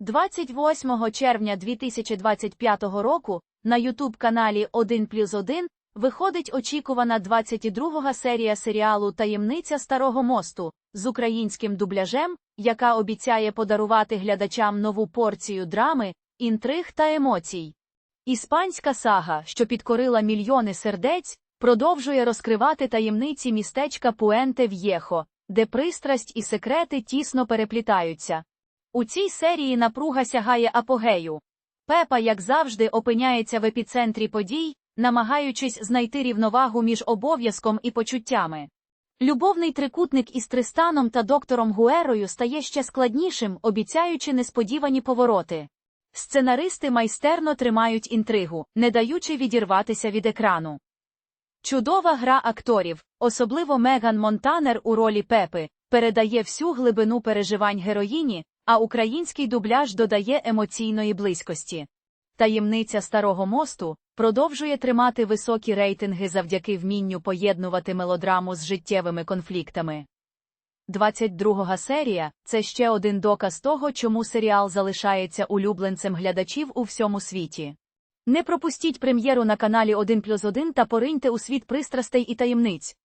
28 червня 2025 року на ютуб-каналі 1 плюс 1 виходить очікувана 22 серія серіалу Таємниця Старого мосту з українським дубляжем, яка обіцяє подарувати глядачам нову порцію драми, інтриг та емоцій. Іспанська сага, що підкорила мільйони сердець, продовжує розкривати таємниці містечка Пуенте В'єхо, де пристрасть і секрети тісно переплітаються. У цій серії напруга сягає апогею. Пепа, як завжди, опиняється в епіцентрі подій, намагаючись знайти рівновагу між обов'язком і почуттями. Любовний трикутник із Тристаном та доктором Гуерою стає ще складнішим, обіцяючи несподівані повороти. Сценаристи майстерно тримають інтригу, не даючи відірватися від екрану. Чудова гра акторів, особливо Меган Монтанер у ролі Пепи, передає всю глибину переживань героїні, а український дубляж додає емоційної близькості. Таємниця Старого мосту продовжує тримати високі рейтинги завдяки вмінню поєднувати мелодраму з життєвими конфліктами. 22 серія це ще один доказ того, чому серіал залишається улюбленцем глядачів у всьому світі. Не пропустіть прем'єру на каналі 1 плюс 1 та пориньте у світ пристрастей і таємниць.